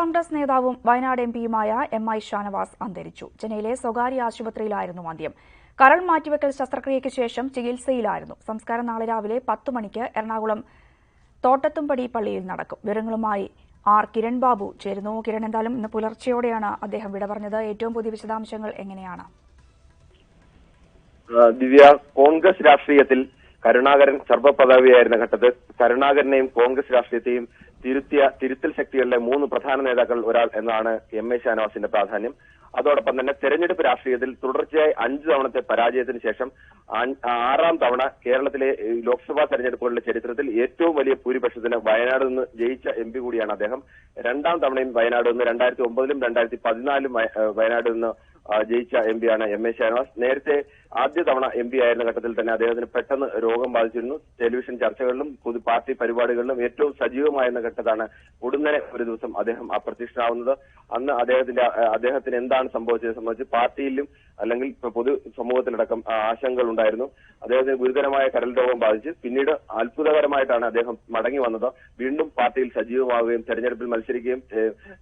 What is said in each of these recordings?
കോൺഗ്രസ് നേതാവും വയനാട് എം പിയുമായ M I Shanavas അന്തരിച്ചു. ചെന്നൈയിലെ സ്വകാര്യ ആശുപത്രിയിലായിരുന്നു അന്ത്യം കരൾ മാറ്റിവെക്കൽ ശസ്ത്രക്രിയയ്ക്ക് ശേഷം ചികിത്സയിലായിരുന്നു. സംസ്കാരം നാളെ രാവിലെ പത്ത് മണിക്ക് എറണാകുളം തോട്ടത്തുംപടി പള്ളിയിൽ നടക്കും. വിവരങ്ങളുമായി ആർ കിരൺ ബാബു ചേരുന്നു. കിരൺ എന്തായാലും ഇന്ന് പുലർച്ചെയോടെയാണ് അദ്ദേഹം വിട പറഞ്ഞത്. ഏറ്റവും പുതിയ വിശദാംശങ്ങൾ എങ്ങനെയാണ്? ദിവ്യ കോൺഗ്രസ് രാഷ്ട്രീയത്തിൽ കരുണാകരൻ സർവപദവിയായിരുന്ന ഘട്ടത്തിൽ കരുണാകരനെയും കോൺഗ്രസ് രാഷ്ട്രീയത്തെയും തിരുത്തിയ തിരുത്തൽ ശക്തികളിലെ മൂന്ന് പ്രധാന നേതാക്കൾ ഒരാൾ എന്നാണ് എം എ ഷാനവാസിന്റെ പ്രാധാന്യം. അതോടൊപ്പം തന്നെ തെരഞ്ഞെടുപ്പ് രാഷ്ട്രീയത്തിൽ തുടർച്ചയായി അഞ്ച് തവണത്തെ പരാജയത്തിന് ശേഷം ആറാം തവണ കേരളത്തിലെ ലോക്സഭാ തെരഞ്ഞെടുപ്പുകളുടെ ചരിത്രത്തിൽ ഏറ്റവും വലിയ ഭൂരിപക്ഷത്തിന് വയനാട് നിന്ന് ജയിച്ച എം കൂടിയാണ് അദ്ദേഹം. രണ്ടാം തവണയും വയനാട് നിന്ന് രണ്ടായിരത്തി ഒമ്പതിലും രണ്ടായിരത്തി പതിനാലിലും വയനാട് നിന്ന് ജയിച്ച എം പിയാണ് എം എ ഷാനവാസ് നേരത്തെ ആദ്യ തവണ എം പി ആയിരുന്ന ഘട്ടത്തിൽ തന്നെ അദ്ദേഹത്തിന് പെട്ടെന്ന് രോഗം ബാധിച്ചിരുന്നു. ടെലിവിഷൻ ചർച്ചകളിലും പൊതു പാർട്ടി പരിപാടികളിലും ഏറ്റവും സജീവമായിരുന്ന ഘട്ടത്താണ് ഉടനെ ഒരു ദിവസം അദ്ദേഹം അപ്രത്യക്ഷനാവുന്നത് അന്ന് അദ്ദേഹത്തിന്റെ അദ്ദേഹത്തിന് എന്താണ് സംഭവിച്ചത് സംബന്ധിച്ച് പാർട്ടിയിലും അല്ലെങ്കിൽ പൊതു സമൂഹത്തിലടക്കം ആശങ്കകൾ ഉണ്ടായിരുന്നു. അദ്ദേഹത്തിന് ഗുരുതരമായ കരൽ രോഗം ബാധിച്ച് പിന്നീട് അത്ഭുതകരമായിട്ടാണ് അദ്ദേഹം മടങ്ങി വന്നത്. വീണ്ടും പാർട്ടിയിൽ സജീവമാവുകയും തെരഞ്ഞെടുപ്പിൽ മത്സരിക്കുകയും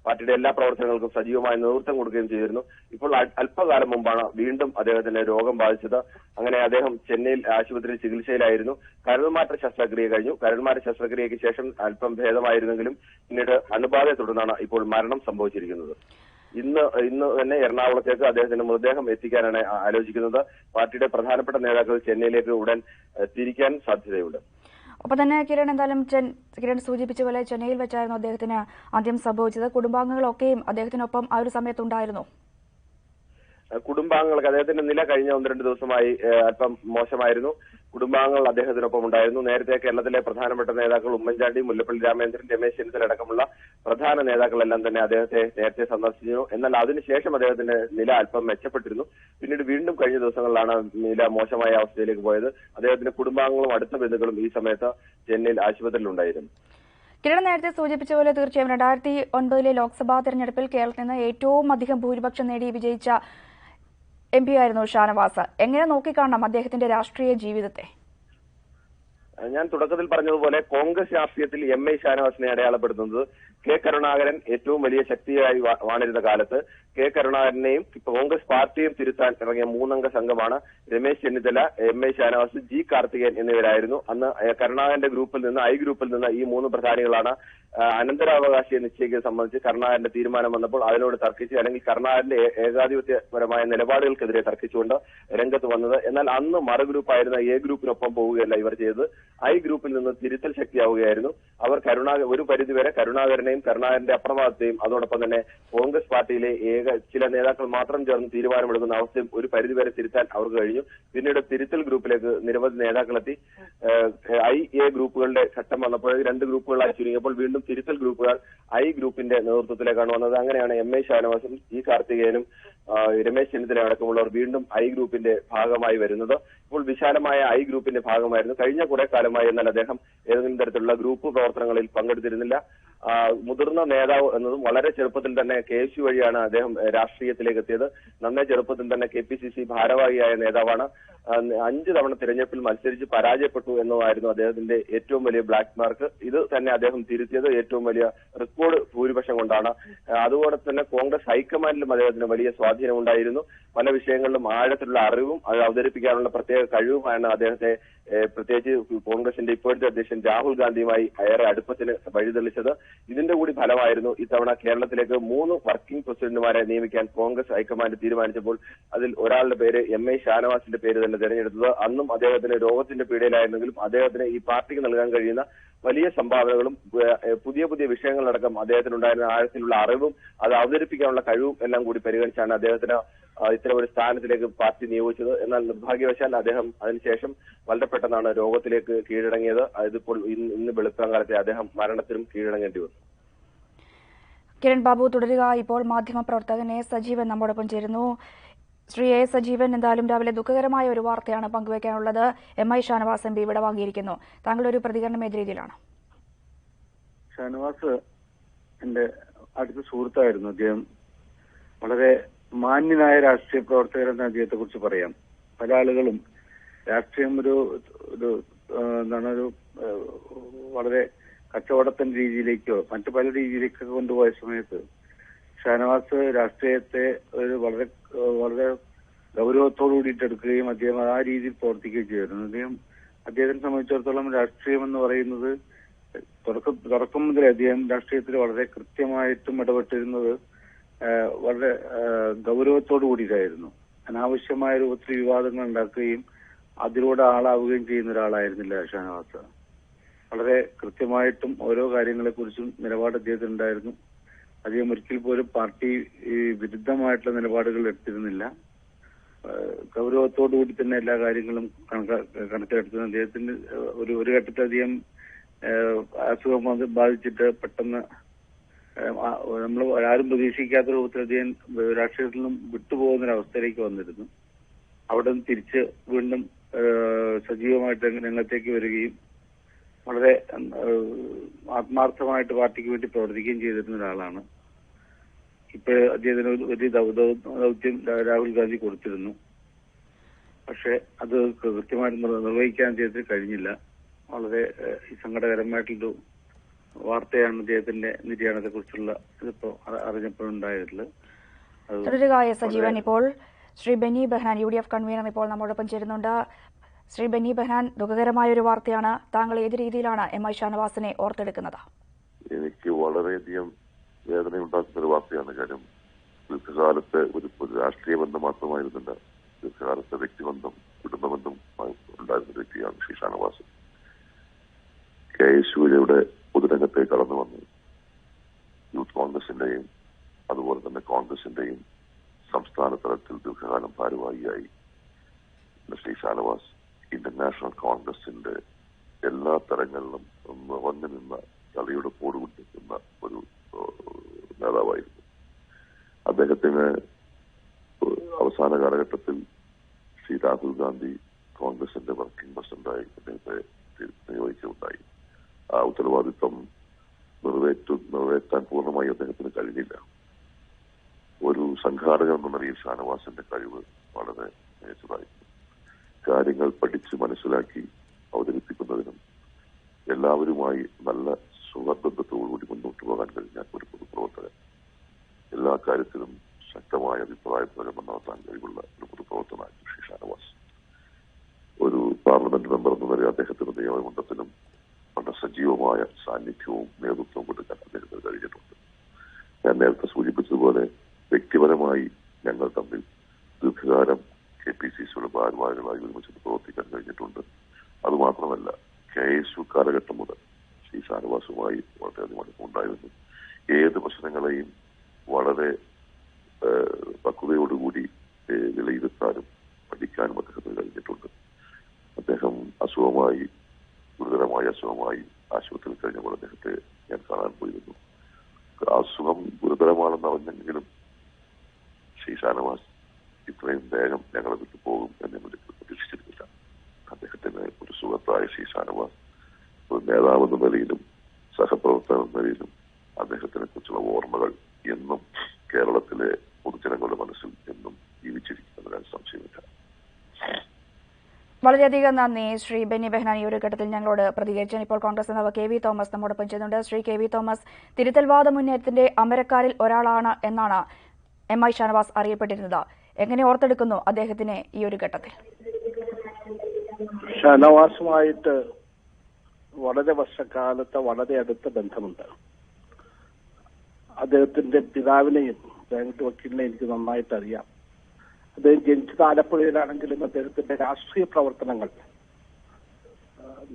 പാർട്ടിയുടെ എല്ലാ പ്രവർത്തനങ്ങൾക്കും സജീവമായ നേതൃത്വം കൊടുക്കുകയും ചെയ്തിരുന്നു. ഇപ്പോൾ അല്പകാലം മുമ്പാണ് വീണ്ടും അദ്ദേഹത്തിന് രോഗം ബാധിച്ചത്. അങ്ങനെ അദ്ദേഹം ചെന്നൈയിൽ ആശുപത്രിയിൽ ചികിത്സയിലായിരുന്നു. കരൾമാറ്റ ശസ്ത്രക്രിയ കഴിഞ്ഞു. കരൾമാറ്റ ശസ്ത്രക്രിയയ്ക്ക് ശേഷം അല്പം ഭേദമായിരുന്നെങ്കിലും പിന്നീട് അണുബാധയെ തുടർന്നാണ് ഇപ്പോൾ മരണം സംഭവിച്ചിരിക്കുന്നത്. ഇന്ന് ഇന്ന് തന്നെ എറണാകുളത്തേക്ക് അദ്ദേഹത്തിന്റെ മൃതദേഹം എത്തിക്കാനാണ് ആലോചിക്കുന്നത്. പാർട്ടിയുടെ പ്രധാനപ്പെട്ട നേതാക്കൾ ചെന്നൈയിലേക്ക് ഉടൻ തിരിക്കാൻ സാധ്യതയുണ്ട്. ഒപ്പം തന്നെ കിരൺ എന്തായാലും കിരൺ സൂചിപ്പിച്ച പോലെ ചെന്നൈയിൽ വെച്ചായിരുന്നു അദ്ദേഹത്തിന് ആദ്യം സംഭവിച്ചത്. കുടുംബാംഗങ്ങളൊക്കെയും അദ്ദേഹത്തിനൊപ്പം ആ ഒരു സമയത്തുണ്ടായിരുന്നു. ഉണ്ടായിരുന്നു കുടുംബാംഗങ്ങൾക്ക് അദ്ദേഹത്തിന്റെ നില കഴിഞ്ഞ ഒന്ന് രണ്ട് ദിവസമായി അല്പം മോശമായിരുന്നു. കുടുംബാംഗങ്ങൾ അദ്ദേഹത്തിനൊപ്പം ഉണ്ടായിരുന്നു. നേരത്തെ കേരളത്തിലെ പ്രധാനപ്പെട്ട നേതാക്കൾ ഉമ്മൻചാണ്ടി മുല്ലപ്പള്ളി രാമേന്ദ്രൻ രമേശ് ചെന്നിത്തല അടക്കമുള്ള പ്രധാന നേതാക്കളെല്ലാം തന്നെ അദ്ദേഹത്തെ നേരത്തെ സന്ദർശിച്ചു എന്നാൽ അതിനുശേഷം അദ്ദേഹത്തിന്റെ നില അല്പം മെച്ചപ്പെട്ടിരുന്നു. പിന്നീട് വീണ്ടും കഴിഞ്ഞ ദിവസങ്ങളിലാണ് നില മോശമായ അവസ്ഥയിലേക്ക് പോയത്. അദ്ദേഹത്തിന്റെ കുടുംബാംഗങ്ങളും അടുത്ത ബന്ധുക്കളും ഈ സമയത്ത് ചെന്നൈയിൽ ആശുപത്രിയിൽ ഉണ്ടായിരുന്നു കിരൺ നേരത്തെ സൂചിപ്പിച്ച പോലെ തീർച്ചയായും രണ്ടായിരത്തി ഒൻപതിലെ ലോക്സഭാ തെരഞ്ഞെടുപ്പിൽ കേരളത്തിൽ നിന്ന് ഏറ്റവും അധികം ഭൂരിപക്ഷം നേടി വിജയിച്ച എം പി ആയിരുന്നു ഷാനവാസ്. എങ്ങനെ നോക്കിക്കാണണം അദ്ദേഹത്തിന്റെ രാഷ്ട്രീയ ജീവിതത്തെ? ഞാൻ തുടക്കത്തിൽ പറഞ്ഞതുപോലെ കോൺഗ്രസ് രാഷ്ട്രീയത്തിൽ എം ഐ ഷാനവാസിനെ അടയാളപ്പെടുത്തുന്നത് കെ കരുണാകരൻ ഏറ്റവും വലിയ ശക്തിയായി വാണിരുന്ന കാലത്ത്. കെ കരുണാകരനെയും കോൺഗ്രസ് പാർട്ടിയും തിരുത്താൻ ഇറങ്ങിയ മൂന്നംഗ സംഘമാണ് Ramesh Chennithala M I Shanavas G Karthikeyan എന്നിവരായിരുന്നു. അന്ന് കരുണാകരന്റെ ഗ്രൂപ്പിൽ നിന്ന് ഐ ഗ്രൂപ്പിൽ നിന്ന് ഈ മൂന്ന് പ്രധാനികളാണ് അനന്തരാവകാശിയെ നിശ്ചയിക്കുന്നത് സംബന്ധിച്ച് കരുണാകരന്റെ തീരുമാനം വന്നപ്പോൾ അതിനോട് തർക്കിച്ച്. അല്ലെങ്കിൽ കരുണാകരന്റെ ഏകാധിപത്യപരമായ നിലപാടുകൾക്കെതിരെ തർക്കിച്ചുകൊണ്ട് രംഗത്ത് വന്നത്. എന്നാൽ അന്ന് മറു ഗ്രൂപ്പായിരുന്ന എ ഗ്രൂപ്പിനൊപ്പം പോവുകയല്ല ഇവർ ചെയ്തത്. ഐ ഗ്രൂപ്പിൽ നിന്ന് തിരുത്തൽ ശക്തിയാവുകയായിരുന്നു. അവർ കരുണാകർ ഒരു പരിധിവരെ കരുണാകരനെയും കരുണാകരന്റെ അപ്രമാദത്തെയും അതോടൊപ്പം തന്നെ കോൺഗ്രസ് പാർട്ടിയിലെ ഏക ചില നേതാക്കൾ മാത്രം ചേർന്ന് തീരുമാനമെടുക്കുന്ന അവസ്ഥയും ഒരു പരിധിവരെ തിരുത്താൻ അവർക്ക് കഴിഞ്ഞു. പിന്നീട് തിരുത്തൽ ഗ്രൂപ്പിലേക്ക് നിരവധി നേതാക്കളെത്തി. ഐ എ ഗ്രൂപ്പുകളുടെ ഘട്ടം വന്നപ്പോൾ രണ്ട് ഗ്രൂപ്പുകളായി ചുരുങ്ങിയപ്പോൾ വീണ്ടും തിരുത്തൽ ഗ്രൂപ്പുകൾ ഐ ഗ്രൂപ്പിന്റെ നേതൃത്വത്തിലേക്കാണ് വന്നത്. അങ്ങനെയാണ് എം എ ഷാനവാസും ഇ കാർത്തികേയനും രമേശ് ചെന്നിത്തല അടക്കമുള്ളവർ വീണ്ടും ഐ ഗ്രൂപ്പിന്റെ ഭാഗമായി വരുന്നത്. ഇപ്പോൾ വിശാലമായ ഐ ഗ്രൂപ്പിന്റെ ഭാഗമായിരുന്നു. കഴിഞ്ഞ കുറെ കാലമായി എന്നാൽ അദ്ദേഹം ഏതെങ്കിലും തരത്തിലുള്ള ഗ്രൂപ്പ് പ്രവർത്തനങ്ങളിൽ പങ്കെടുത്തിരുന്നില്ല. മുതിർന്ന നേതാവ് എന്നതും വളരെ ചെറുപ്പത്തിൽ തന്നെ കെ എസ് യു വഴിയാണ് അദ്ദേഹം രാഷ്ട്രീയത്തിലേക്ക് എത്തിയത്. നന്നേ ചെറുപ്പത്തിൽ തന്നെ കെ പി സി സി ഭാരവാഹിയായ നേതാവാണ്. അഞ്ച് തവണ തിരഞ്ഞെടുപ്പിൽ മത്സരിച്ച് പരാജയപ്പെട്ടു എന്നതായിരുന്നു അദ്ദേഹത്തിന്റെ ഏറ്റവും വലിയ ബ്ലാക്ക് മാർക്ക് ഇത് തന്നെ അദ്ദേഹം തിരുത്തിയത് ഏറ്റവും വലിയ റെക്കോർഡ് ഭൂരിപക്ഷം കൊണ്ടാണ്. അതുപോലെ തന്നെ കോൺഗ്രസ് ഹൈക്കമാൻഡിലും അദ്ദേഹത്തിന് വലിയ സ്വാധീനം ഉണ്ടായിരുന്നു പല വിഷയങ്ങളിലും ആഴത്തിലുള്ള അറിവും അത് അവതരിപ്പിക്കാനുള്ള പ്രത്യേക കഴിവുമാണ് അദ്ദേഹത്തെ പ്രത്യേകിച്ച് കോൺഗ്രസിന്റെ ഇപ്പോഴത്തെ അധ്യക്ഷൻ രാഹുൽ ഗാന്ധിയുമായി ഏറെ അടുപ്പത്തിന് വഴിതെളിച്ചത്. ഇതിന്റെ കൂടി ഫലമായിരുന്നു ഇത്തവണ കേരളത്തിലേക്ക് മൂന്ന് വർക്കിംഗ് പ്രസിഡന്റുമാരെ നിയമിക്കാൻ കോൺഗ്രസ് ഹൈക്കമാൻഡ് തീരുമാനിച്ചപ്പോൾ അതിൽ ഒരാളുടെ പേര് എം എ ഷാനവാസിന്റെ പേര് തന്നെ തിരഞ്ഞെടുത്തത്. അന്നും അദ്ദേഹത്തിന് രോഗത്തിന്റെ പീഡയിലായിരുന്നെങ്കിലും അദ്ദേഹത്തിന് ഈ പാർട്ടിക്ക് നൽകാൻ കഴിയുന്ന വലിയ സംഭാവനകളും പുതിയ പുതിയ വിഷയങ്ങളടക്കം അദ്ദേഹത്തിനുണ്ടായിരുന്ന ആഴത്തിലുള്ള അറിവും അത് അവതരിപ്പിക്കാനുള്ള കഴിവും എല്ലാം കൂടി പരിഗണിച്ചാണ് അദ്ദേഹത്തിന് ഒരു സ്ഥാനത്തിലേക്ക് പാർട്ടി നിയോഗിച്ചത്. എന്നാൽ നിർഭാഗ്യവശാൽ അദ്ദേഹം അതിനുശേഷം വളരെ പെട്ടെന്നാണ് രോഗത്തിലേക്ക് കീഴടങ്ങിയത്. അതിപ്പോൾ ഇന്ന് ഇന്ന് വെളുപ്പാങ്കാലത്തെ അദ്ദേഹം മരണത്തിനും കീഴടങ്ങേണ്ടി വന്നു. കിരൺ ബാബു തുടരുക. ഇപ്പോൾ മാധ്യമപ്രവർത്തകനെ സജീവൻ നമ്മോടൊപ്പം ചേരുന്നു. ശ്രീ എ സജീവൻ എന്തായാലും രാവിലെ ദുഃഖകരമായ ഒരു വാർത്തയാണ് പങ്കുവയ്ക്കാനുള്ളത് M I Shanavas M P ഇവിടെ വാങ്ങിയിരിക്കുന്നു. താങ്കളുടെ ഒരു പ്രതികരണം ഏത് രീതിയിലാണ്? ഷാനവാസ് എന്റെ അടുത്ത സുഹൃത്തായിരുന്നു. അദ്ദേഹം വളരെ മാന്യനായ രാഷ്ട്രീയ പ്രവർത്തകർ എന്ന അദ്ദേഹത്തെ കുറിച്ച് പറയാം. പല ആളുകളും രാഷ്ട്രീയം ഒരു ഒരു എന്താണ് ഒരു വളരെ കച്ചവടത്തിന്റെ രീതിയിലേക്കോ മറ്റു പല രീതിയിലേക്കൊക്കെ കൊണ്ടുപോയ സമയത്ത് ഷാനവാസ് രാഷ്ട്രീയത്തെ ഒരു വളരെ വളരെ ഗൗരവത്തോടു കൂടിയിട്ട് എടുക്കുകയും അദ്ദേഹം ആ രീതിയിൽ പ്രവർത്തിക്കുകയും ചെയ്തിരുന്നു. അദ്ദേഹം അദ്ദേഹത്തിനെ സംബന്ധിച്ചിടത്തോളം രാഷ്ട്രീയം എന്ന് പറയുന്നത് തുടക്കം തുടക്കം മുതൽ അദ്ദേഹം രാഷ്ട്രീയത്തിൽ വളരെ കൃത്യമായിട്ടും ഇടപെട്ടിരുന്നത് വളരെ ഗൗരവത്തോടു കൂടിയിട്ടായിരുന്നു. അനാവശ്യമായ രൂപത്തിൽ വിവാദങ്ങൾ ഉണ്ടാക്കുകയും അതിലൂടെ ആളാവുകയും ചെയ്യുന്ന ഒരാളായിരുന്നില്ല ഷാനവാസ്. വളരെ കൃത്യമായിട്ടും ഓരോ കാര്യങ്ങളെക്കുറിച്ചും നിലപാട് അദ്ദേഹത്തിന് ഉണ്ടായിരുന്നു അദ്ദേഹം ഒരിക്കൽ പോലും പാർട്ടി വിരുദ്ധമായിട്ടുള്ള നിലപാടുകൾ എടുത്തിരുന്നില്ല. ഗൗരവത്തോടു കൂടി തന്നെ എല്ലാ കാര്യങ്ങളും കണക്ക- കണക്കിലെടുത്ത് അദ്ദേഹത്തിന് ഒരു ഒരു ഘട്ടത്തിൽ അധികം അസുഖം ബാധിച്ചിട്ട് പെട്ടെന്ന് നമ്മൾ ആരും പ്രതീക്ഷിക്കാത്ത രൂപത്തിൽ അധികം രാഷ്ട്രീയത്തിൽ നിന്നും വിട്ടുപോകുന്ന ഒരു അവസ്ഥയിലേക്ക് വന്നിരുന്നു. അവിടെ നിന്ന് തിരിച്ച് വീണ്ടും സജീവമായിട്ട് രംഗ- രംഗത്തേക്ക് വരികയും വളരെ ആത്മാർത്ഥമായിട്ട് പാർട്ടിക്ക് വേണ്ടി പ്രവർത്തിക്കുകയും ചെയ്തിരുന്ന ഒരാളാണ്. ഇപ്പൊ അദ്ദേഹത്തിന് ഒരു വലിയ ദൗത്യം രാഹുൽ ഗാന്ധി കൊടുത്തിരുന്നു. പക്ഷെ അത് കൃത്യമായിട്ട് നിർ- നിർവഹിക്കാൻ അദ്ദേഹത്തിന് കഴിഞ്ഞില്ല. വളരെ സങ്കടകരമായിട്ടുള്ളൊരു വാർത്തയാണ് അദ്ദേഹത്തിന്റെ നിര്യാണത്തെ കുറിച്ചുള്ള ഇതിപ്പോ അറിഞ്ഞപ്പോഴുണ്ടായിട്ടുള്ളത്. സജീവൻ ഇപ്പോൾ Shri Benny Behanan U D F convener ഇപ്പോൾ നമ്മോടൊപ്പം ചേരുന്നുണ്ട്. ശ്രീ ബെന്നി ബെഹ്നാൻ ദുഃഖകരമായ ഒരു വാർത്തയാണ്. താങ്കൾ ഏത് രീതിയിലാണ് എം ഐ ഷാനവാസിനെ ഓർത്തെടുക്കുന്നത്? എനിക്ക് വളരെയധികം വേദനയുണ്ടാക്കുന്ന ഒരു വാർത്തയാണ് കാര്യം. ദീർഘകാലത്തെ ഒരു രാഷ്ട്രീയ ബന്ധം മാത്രമായിരുന്നില്ല. ദീർഘകാലത്തെ വ്യക്തിബന്ധം കുടുംബബന്ധം ഉണ്ടായിരുന്ന വ്യക്തിയാണ് ശ്രീ ഷാനവാസ്. കെ എസ് പൊതുരംഗത്തെ കടന്നു വന്നു. യൂത്ത് കോൺഗ്രസിന്റെയും അതുപോലെ തന്നെ കോൺഗ്രസിന്റെയും സംസ്ഥാന തലത്തിൽ ദീർഘകാലം ഭാരവാഹിയായി ശ്രീ ഷാനവാസ് ഇന്റർനാഷണൽ കോൺഗ്രസിന്റെ എല്ലാ തലങ്ങളിലും നിറഞ്ഞു നിന്ന കളിയുടെ കൂടുകൊണ്ടിരിക്കുന്ന ഒരു നേതാവായിരുന്നു അദ്ദേഹത്തിന് അവസാന കാലഘട്ടത്തിൽ ശ്രീ രാഹുൽ ഗാന്ധി കോൺഗ്രസിന്റെ വർക്കിംഗ് പ്രസിഡന്റായി അദ്ദേഹത്തെ നിയോഗിക്കുകയുണ്ടായി. ആ ഉത്തരവാദിത്വം നിറവേറ്റു നിറവേറ്റാൻ പൂർണമായി അദ്ദേഹത്തിന് കഴിഞ്ഞില്ല. ഒരു സംഘാടകൻ എന്ന നിലയിൽ ഷാനവാസിന്റെ കഴിവ് വളരെ മികച്ചതായിരുന്നു കാര്യങ്ങൾ പഠിച്ച് മനസ്സിലാക്കി അവതരിപ്പിക്കുന്നതിനും എല്ലാവരുമായി നല്ല സുഹൃബന്ധത്തോടുകൂടി മുന്നോട്ട് പോകാൻ കഴിഞ്ഞ ഒരു പൊതുപ്രവർത്തകൻ എല്ലാ കാര്യത്തിലും ശക്തമായ അഭിപ്രായ പ്രകടനം നടത്താൻ കഴിവുള്ള ഒരു പൊതുപ്രവർത്തനായിരുന്നു ശ്രീ ഷാനവാസ്. ഒരു പാർലമെന്റ് മെമ്പർ എന്ന നിലയിൽ അദ്ദേഹത്തിന്റെ നിയമമണ്ഡലത്തിലും വളരെ സജീവമായ സാന്നിധ്യവും നേതൃത്വവും കൊടുക്കാൻ അദ്ദേഹത്തിന് കഴിഞ്ഞിട്ടുണ്ട്. ഞാൻ നേരത്തെ സൂചിപ്പിച്ചതുപോലെ വ്യക്തിപരമായി ഞങ്ങൾ തമ്മിൽ ദീർഘകാലം കെ പി സി സിയുടെ ഭാരവാഹികളായി ഒരുമിച്ച് പ്രവർത്തിക്കാൻ കഴിഞ്ഞിട്ടുണ്ട്. അതുമാത്രമല്ല കെ എസ് യു കാലഘട്ടം മുതൽ ശ്രീ ഷാനവാസുമായി വളരെയധികം അടുപ്പമുണ്ടായിരുന്നു ഏത് പ്രശ്നങ്ങളെയും വളരെ പക്വതയോടുകൂടി വിലയിരുത്താനും പഠിക്കാനും അദ്ദേഹത്തിന് കഴിഞ്ഞിട്ടുണ്ട്. അദ്ദേഹം അസുഖമായി ഗുരുതരമായ അസുഖമായി ആശുപത്രിയിൽ കഴിഞ്ഞപ്പോൾ അദ്ദേഹത്തെ ഞാൻ കാണാൻ പോയിരുന്നു. അസുഖം ഗുരുതരമാണെന്ന് അറിഞ്ഞെങ്കിലും ശ്രീ ഷാനവാസ് ഇത്രയും വേഗം ഞങ്ങളെ വിട്ടു പോകും എന്ന് പ്രതീക്ഷിച്ചിരുന്നില്ല. അദ്ദേഹത്തിന് ഒരു സുഹൃത്തായ ശ്രീ ഷാനവാസ് ഒരു നേതാവ് എന്ന നിലയിലും സഹപ്രവർത്തകൻ എന്ന നിലയിലും അദ്ദേഹത്തിനെ കുറിച്ചുള്ള ഓർമ്മകൾ എന്നും കേരളത്തിലെ പൊതുജനങ്ങളുടെ മനസ്സിൽ എന്നും ജീവിച്ചിരിക്കുന്നതിനാൽ സംശയമില്ല. വളരെയധികം നന്ദി ശ്രീ ബെന്നി ബെഹ്നാൻ ഈ ഒരു ഘട്ടത്തിൽ ഞങ്ങളോട് പ്രതികരിച്ചാൽ ഇപ്പോൾ കോൺഗ്രസ് നേതാവ് കെ വി തോമസ് നമ്മോടൊപ്പം ചെയ്യുന്നുണ്ട് ശ്രീ കെ വി തോമസ് തിരുത്തൽവാദ മുന്നേറ്റത്തിന്റെ അമരക്കാരിൽ ഒരാളാണ് എന്നാണ് എം ഐ ഷാനവാസ് അറിയപ്പെട്ടിരുന്നത്. എങ്ങനെ ഓർത്തെടുക്കുന്നു അദ്ദേഹത്തിനെ ഈ ഒരു ഘട്ടത്തിൽ? ഷനവാസുമായിട്ട് വളരെ വർഷക്കാലത്തെ വളരെ അടുത്ത ബന്ധമുണ്ട്. അദ്ദേഹത്തിന്റെ പിതാവിനെയും ജയന്റ് വക്കീലിനെ എനിക്ക് നന്നായിട്ട് അറിയാം അദ്ദേഹം ജനിച്ചത് ആലപ്പുഴയിലാണെങ്കിലും അദ്ദേഹത്തിന്റെ രാഷ്ട്രീയ പ്രവർത്തനങ്ങൾ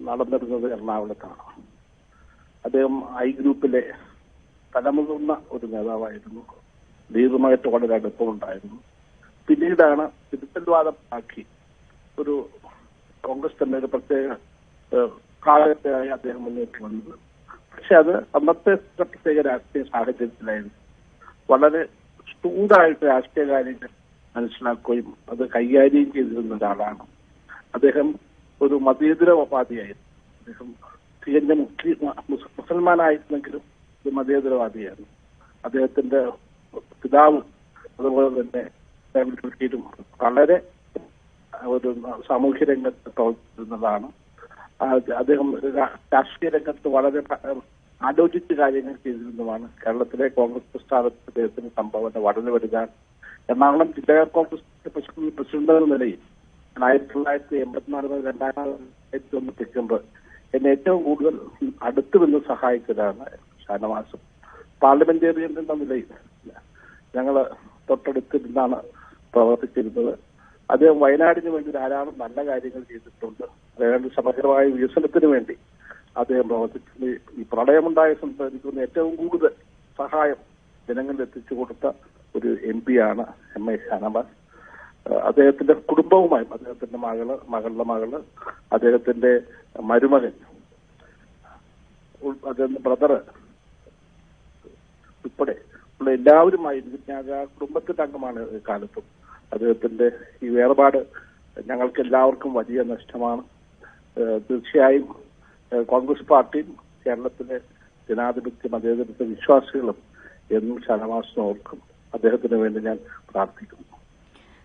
നടന്നിരുന്നത് എറണാകുളത്താണ്. അദ്ദേഹം ഐ ഗ്രൂപ്പിലെ തലമുതിർന്ന ഒരു നേതാവായിരുന്നു. ദീർഘമായിട്ട് വളരെ അടുപ്പമുണ്ടായിരുന്നു. പിന്നീടാണ് തിരുത്തൽവാദം ആക്കി ഒരു കോൺഗ്രസ് തന്നെ ഒരു പ്രത്യേക കാലഘട്ടമായി അദ്ദേഹം മുന്നോട്ട് വന്നത്. പക്ഷെ അത് അന്നത്തെ പ്രത്യേക രാഷ്ട്രീയ സാഹചര്യത്തിലായിരുന്നു. വളരെ സ്റ്റൂഡായിട്ട് രാഷ്ട്രീയ കാര്യങ്ങൾ മനസ്സിലാക്കുകയും അത് കൈകാര്യം ചെയ്തിരുന്ന ഒരാളാണ്. അദ്ദേഹം ഒരു മതേതരവാദിയായിരുന്നു അദ്ദേഹം തികഞ്ഞ മുസ്ലിം മുസ്- മുസൽമാനായിരുന്നെങ്കിലും ഒരു മതേതരവാദിയായിരുന്നു. അദ്ദേഹത്തിന്റെ പിതാവും അതുപോലെ തന്നെ ഫാമിലി വളരെ ഒരു സാമൂഹ്യ രംഗത്ത് പ്രവർത്തിക്കുന്നതാണ് അദ്ദേഹം രാഷ്ട്രീയ രംഗത്ത് വളരെ ആലോചിച്ച കാര്യങ്ങൾ ചെയ്തിരുന്നതാണ്. കേരളത്തിലെ കോൺഗ്രസ് പ്രസ്ഥാനത്ത് അദ്ദേഹത്തിന് സംഭാവന വളരെ വലുതാണ് എറണാകുളം ജില്ലാ കോൺഗ്രസ് പ്രസിഡന്റ് എന്ന നിലയിൽ ആയിരത്തി തൊള്ളായിരത്തി എൺപത്തിനാല് മുതൽ രണ്ടായിരത്തി ഒന്ന് തെക്കുമ്പോൾ എന്നെ ഏറ്റവും കൂടുതൽ അടുത്തു നിന്ന് സഹായിച്ചതാണ് ഷാനവാസും. പാർലമെന്റേറിയൻ എന്ന നിലയിൽ ഞങ്ങൾ തൊട്ടടുത്ത് നിന്നാണ് പ്രവർത്തിച്ചിരുന്നത്. അദ്ദേഹം വയനാടിന് വേണ്ടി ധാരാളം നല്ല കാര്യങ്ങൾ ചെയ്തിട്ടുണ്ട്. വയനാട് സമഗ്രമായ വികസനത്തിന് വേണ്ടി അദ്ദേഹം പ്രവർത്തിച്ചത് ഈ പ്രളയമുണ്ടായ സമയത്ത് ഏറ്റവും കൂടുതൽ സഹായം ജനങ്ങളിൽ എത്തിച്ചു കൊടുത്ത ഒരു എം ആണ് എം ഐ ഷാനവാസ്. അദ്ദേഹത്തിന്റെ കുടുംബവുമായും അദ്ദേഹത്തിന്റെ മകൾ മകളുടെ മകൾ അദ്ദേഹത്തിന്റെ മരുമകൻ അദ്ദേഹത്തിന്റെ ബ്രദറ് ഉൾപ്പെടെ ഉള്ള എല്ലാവരുമായി ഞാൻ കുടുംബത്തിന്റെ അംഗമാണ് കാലത്തും. അദ്ദേഹത്തിന്റെ ഈ വേർപാട് ഞങ്ങൾക്ക് എല്ലാവർക്കും വലിയ നഷ്ടമാണ്. തീർച്ചയായും കോൺഗ്രസ് പാർട്ടിയും കേരളത്തിലെ ജനാധിപത്യം അദ്ദേഹത്തിന്റെ വിശ്വാസികളും എന്നും ശനവാസം ഓർക്കും. അദ്ദേഹത്തിന് വേണ്ടി ഞാൻ പ്രാർത്ഥിക്കുന്നു.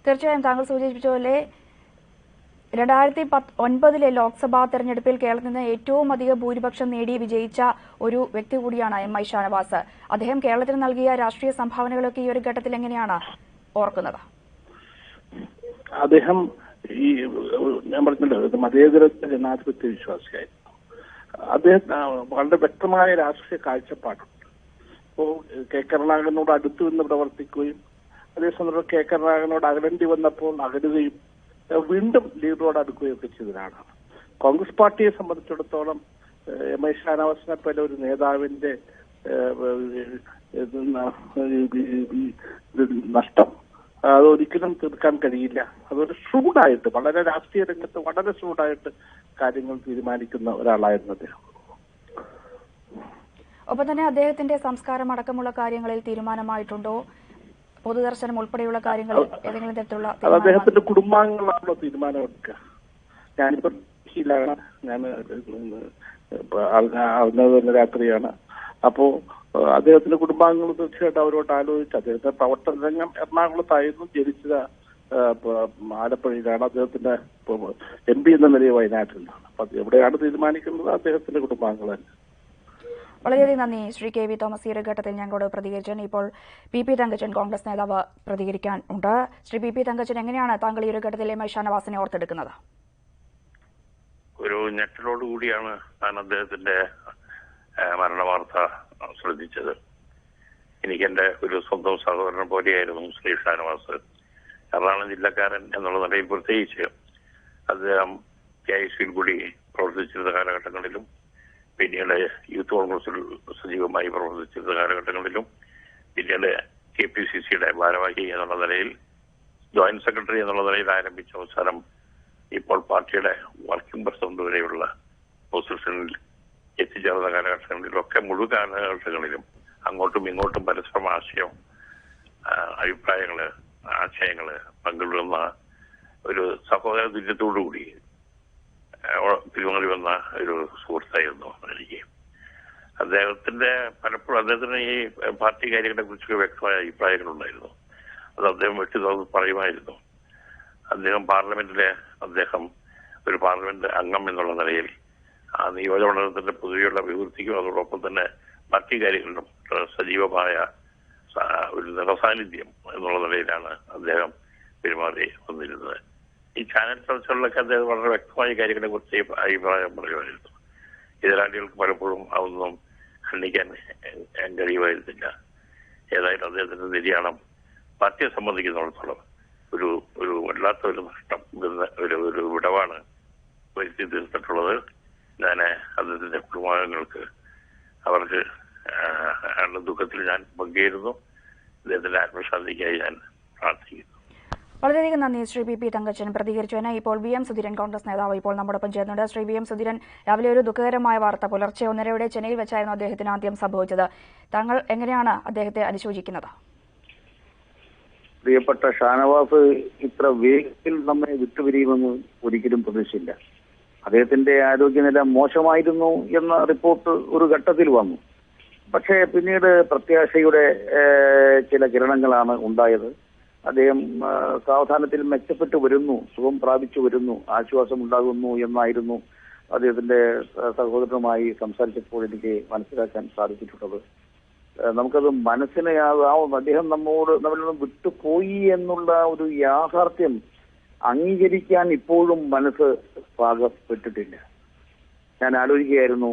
തീർച്ചയായും താങ്കൾ സൂചിപ്പിച്ച പോലെ രണ്ടായിരത്തി ഒൻപതിലെ ലോക്സഭാ തെരഞ്ഞെടുപ്പിൽ കേരളത്തിൽ നിന്ന് ഏറ്റവും അധികം ഭൂരിപക്ഷം നേടി വിജയിച്ച ഒരു വ്യക്തി കൂടിയാണ് എം ഐ ഷാനവാസ്. അദ്ദേഹം കേരളത്തിന് നൽകിയ രാഷ്ട്രീയ സംഭാവനകളൊക്കെ ഈ ഒരു ഘട്ടത്തിൽ എങ്ങനെയാണ് ഓർക്കുന്നത്? അദ്ദേഹം ഈ ഞാൻ പറഞ്ഞല്ലോ മതേതര ജനാധിപത്യ വിശ്വാസിയായിരുന്നു അദ്ദേഹം വളരെ വ്യക്തമായ രാഷ്ട്രീയ കാഴ്ചപ്പാടുണ്ട് ഇപ്പോ കെ കരുണാകരനോട് അടുത്തു നിന്ന് പ്രവർത്തിക്കുകയും അതേ സന്ദർഭം കെ കരുണാകരനോട് അകലേണ്ടി വന്നപ്പോൾ അകലുകയും വീണ്ടും ലീഡറോട് അടുക്കുകയും ഒക്കെ ചെയ്തതാണ് കോൺഗ്രസ് പാർട്ടിയെ സംബന്ധിച്ചിടത്തോളം എം ഐ ഷാനവാസിനെ പോലെ ഒരു നേതാവിന്റെ നഷ്ടം അത് ഒരിക്കലും തീർക്കാൻ കഴിയില്ല. അതൊരു ഷൂഡായിട്ട് വളരെ രാഷ്ട്രീയ രംഗത്ത് വളരെ ഷൂഡായിട്ട് കാര്യങ്ങൾ തീരുമാനിക്കുന്ന ഒരാളായിരുന്നു അദ്ദേഹം. ഒപ്പം തന്നെ അദ്ദേഹത്തിന്റെ സംസ്കാരം അടക്കമുള്ള കാര്യങ്ങളിൽ തീരുമാനമായിട്ടുണ്ടോ? പൊതുദർശനം ഉൾപ്പെടെയുള്ള കാര്യങ്ങളിൽ ഏതെങ്കിലും തരത്തിലുള്ള അദ്ദേഹത്തിന്റെ കുടുംബാംഗങ്ങളാണല്ലോ തീരുമാനമെടുക്കുക. ഞാനിപ്പോ ഡൽഹിയിലാണ് ഞാൻ അറിഞ്ഞത് രാത്രിയാണ്. അപ്പോ അദ്ദേഹത്തിന്റെ കുടുംബാംഗങ്ങൾ തീർച്ചയായിട്ടും അവരോട് ആലോചിച്ച് അദ്ദേഹത്തിന്റെ പ്രവർത്തന രംഗം എറണാകുളത്തായിരുന്നു ജനിച്ചത്. ആലപ്പുഴയിലാണ്. അദ്ദേഹത്തിന്റെ എം പി എന്ന നിലയിൽ വയനാട്ടിലാണ് അപ്പൊ എവിടെയാണ് തീരുമാനിക്കുന്നത്? അദ്ദേഹത്തിന്റെ കുടുംബാംഗങ്ങൾ തന്നെ. വളരെയധികം നന്ദി. ശ്രീ കെ വി തോമസ് ഈ ഒരു ഘട്ടത്തിൽ ഞങ്ങളോട് പ്രതികരിച്ചു ഇപ്പോൾ പി പി തങ്കച്ചൻ കോൺഗ്രസ് നേതാവ് പ്രതികരിക്കാൻ ഉണ്ട്. ശ്രീ പി പി തങ്കച്ചൻ എങ്ങനെയാണ് താങ്കൾ ഈ ഒരു ഘട്ടത്തിൽ എം ഐ ഷാനവാസിനെ ഓർത്തെടുക്കുന്നത്? ഒരു ഞെട്ടലോടുകൂടിയാണ് ഞാൻ അദ്ദേഹത്തിന്റെ മരണവാർത്ത ശ്രദ്ധിച്ചത്. എനിക്ക് എന്റെ ഒരു സ്വന്തം സഹോദരനെ പോലെയായിരുന്നു ശ്രീ ഷാനവാസ്. എറണാകുളം ജില്ലക്കാരൻ എന്നുള്ള നിലയിൽ പ്രത്യേകിച്ച് അദ്ദേഹം കെ ഐ സിയിൽ കൂടി പ്രവർത്തിച്ചിരുന്ന കാലഘട്ടങ്ങളിലും പിന്നീട് യൂത്ത് കോൺഗ്രസിൽ സജീവമായി പ്രവർത്തിച്ചിരുന്ന കാലഘട്ടങ്ങളിലും പിന്നീട് കെ പി സി സിയുടെ ഭാരവാഹി എന്നുള്ള നിലയിൽ ജോയിന്റ് സെക്രട്ടറി എന്നുള്ള നിലയിൽ ആരംഭിച്ച അവസരം ഇപ്പോൾ പാർട്ടിയുടെ വർക്കിംഗ് പ്രസിഡന്റ് വരെയുള്ള പൊസിഷനിൽ എത്തിച്ചേർന്ന കാലഘട്ടങ്ങളിലൊക്കെ മുഴുവൻ കാലഘട്ടങ്ങളിലും അങ്ങോട്ടും ഇങ്ങോട്ടും പരസ്പരം ആശയം അഭിപ്രായങ്ങൾ ആശയങ്ങൾ പങ്കിടുന്ന ഒരു സഹോദര തുല്യത്തോടുകൂടി പെരുമാറി വന്ന ഒരു സുഹൃത്തായിരുന്നു എനിക്ക്. അദ്ദേഹത്തിന്റെ പലപ്പോഴും അദ്ദേഹത്തിന് ഈ പാർട്ടി കാര്യങ്ങളെ കുറിച്ചൊക്കെ വ്യക്തമായ അഭിപ്രായങ്ങളുണ്ടായിരുന്നു അത് അദ്ദേഹം വെട്ടി തുറന്ന് പറയുമായിരുന്നു. അദ്ദേഹം പാർലമെന്റിലെ അദ്ദേഹം ഒരു പാർലമെന്റ് അംഗം എന്നുള്ള നിലയിൽ ആ നിയോജകമണ്ഡലത്തിന്റെ പൊതുവെയുള്ള അഭിവൃദ്ധിക്കും അതോടൊപ്പം തന്നെ മറ്റു കാര്യങ്ങളിലും സജീവമായ ഒരു നിറസാന്നിധ്യം എന്നുള്ള നിലയിലാണ് അദ്ദേഹം പെരുമാറി വന്നിരുന്നത്. ഈ ചാനൽ ചർച്ചകളിലൊക്കെ അദ്ദേഹം വളരെ വ്യക്തമായ കാര്യങ്ങളെ കുറിച്ച് അഭിപ്രായം പറയുമായിരുന്നു. എതിരാളികൾക്ക് പലപ്പോഴും അതൊന്നും ഖണ്ഡിക്കാൻ കഴിയുമായിരുന്നില്ല. ഏതായാലും അദ്ദേഹത്തിന്റെ നിര്യാണം പാർട്ടിയെ സംബന്ധിക്കുന്നിടത്തോളം ഒരു ഒരു വല്ലാത്ത ഒരു നഷ്ടം ഒരു ഒരു വിടവാണ് വരുത്തി തീർത്തിട്ടുള്ളത്. ഞാൻ അദ്ദേഹത്തിന്റെ കുടുംബാംഗങ്ങൾക്ക് അവർക്ക് ദുഃഖത്തിൽ ഞാൻ പങ്കുചേരുന്നു. അദ്ദേഹത്തിന്റെ ആത്മശാന്തിക്കായി ഞാൻ പ്രാർത്ഥിക്കുന്നു. വളരെയധികം നന്ദി ശ്രീ പി പി തങ്കച്ചൻ പ്രതികരിച്ചതിന് ഇപ്പോൾ വി എം സുധീരൻ കോൺഗ്രസ് നേതാവ് ഇപ്പോൾ നമ്മോടൊപ്പം ചേർന്നുണ്ട്. ശ്രീ വി എം സുധീരൻ രാവിലെ ഒരു ദുഃഖകരമായ വാർത്ത പുലർച്ചെ ഒന്നരയുടെ ചെന്നൈയിൽ വെച്ചായിരുന്നു അദ്ദേഹത്തിന് ആദ്യം സംഭവിച്ചത്. താങ്കൾ എങ്ങനെയാണ് അദ്ദേഹത്തെ അനുശോചിക്കുന്നത്? പ്രിയപ്പെട്ട ഷാനവാസ് ഇത്ര വേഗത്തിൽ നമ്മെ വിട്ടുപിരിയുമെന്ന് ഒരിക്കലും പ്രതീക്ഷിച്ചില്ല. അദ്ദേഹത്തിന്റെ ആരോഗ്യനില മോശമായിരുന്നു എന്ന റിപ്പോർട്ട് ഒരു ഘട്ടത്തിൽ വന്നു. പക്ഷേ പിന്നീട് പ്രത്യാശയുടെ ചില കിരണങ്ങളാണ് ഉണ്ടായത്. അദ്ദേഹം സാവധാനത്തിൽ മെച്ചപ്പെട്ടു വരുന്നു സുഖം പ്രാപിച്ചു വരുന്നു ആശ്വാസം ഉണ്ടാകുന്നു എന്നായിരുന്നു അദ്ദേഹത്തിന്റെ സഹോദരനുമായി സംസാരിച്ചപ്പോൾ എനിക്ക് മനസ്സിലാക്കാൻ സാധിച്ചിട്ടുള്ളത്. നമുക്കത് മനസ്സിനെ അദ്ദേഹം നമ്മോട് നമ്മളിൽ നിന്ന് വിട്ടുപോയി എന്നുള്ള ഒരു യാഥാർത്ഥ്യം അംഗീകരിക്കാൻ ഇപ്പോഴും മനസ്സ് പാകപ്പെട്ടിട്ടില്ല. ഞാൻ ആലോചിക്കുകയായിരുന്നു